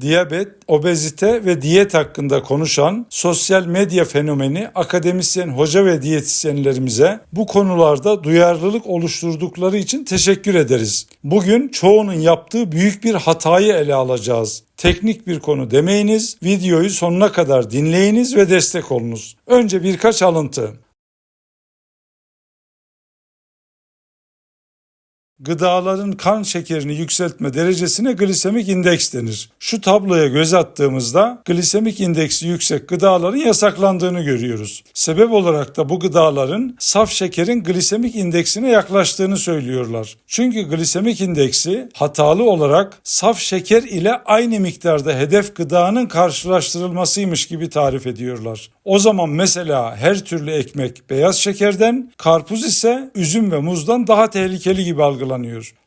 diyabet, obezite ve diyet hakkında konuşan sosyal medya fenomeni akademisyen hoca ve diyetisyenlerimize bu konularda duyarlılık oluşturdukları için teşekkür ederiz. Bugün çoğunun yaptığı büyük bir hatayı ele alacağız. Teknik bir konu demeyiniz, videoyu sonuna kadar dinleyiniz ve destek olunuz. Önce birkaç alıntı. Gıdaların kan şekerini yükseltme derecesine glisemik indeks denir. Şu tabloya göz attığımızda glisemik indeksi yüksek gıdaların yasaklandığını görüyoruz. Sebep olarak da bu gıdaların saf şekerin glisemik indeksine yaklaştığını söylüyorlar. Çünkü glisemik indeksi hatalı olarak saf şeker ile aynı miktarda hedef gıdanın karşılaştırılmasıymış gibi tarif ediyorlar. O zaman mesela her türlü ekmek beyaz şekerden, karpuz ise üzüm ve muzdan daha tehlikeli gibi algılanıyor.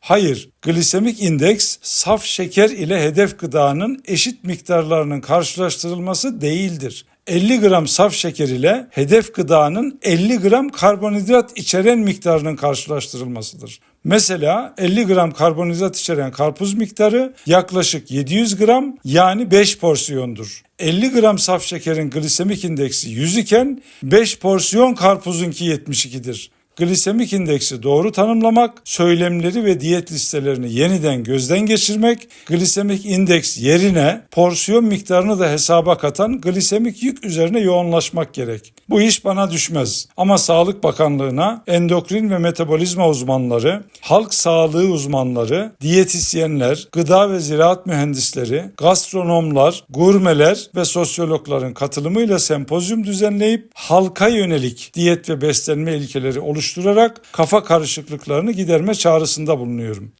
Hayır, glisemik indeks saf şeker ile hedef gıdanın eşit miktarlarının karşılaştırılması değildir. 50 gram saf şeker ile hedef gıdanın 50 gram karbonhidrat içeren miktarının karşılaştırılmasıdır. Mesela 50 gram karbonhidrat içeren karpuz miktarı yaklaşık 700 gram yani 5 porsiyondur. 50 gram saf şekerin glisemik indeksi 100 iken 5 porsiyon karpuzunki 72'dir. Glisemik indeksi doğru tanımlamak, söylemleri ve diyet listelerini yeniden gözden geçirmek, glisemik indeks yerine porsiyon miktarını da hesaba katan glisemik yük üzerine yoğunlaşmak gerek. Bu iş bana düşmez. Ama Sağlık Bakanlığı'na endokrin ve metabolizma uzmanları, halk sağlığı uzmanları, diyetisyenler, gıda ve ziraat mühendisleri, gastronomlar, gurmeler ve sosyologların katılımıyla sempozyum düzenleyip halka yönelik diyet ve beslenme ilkeleri oluşturarak kafa karışıklıklarını giderme çağrısında bulunuyorum.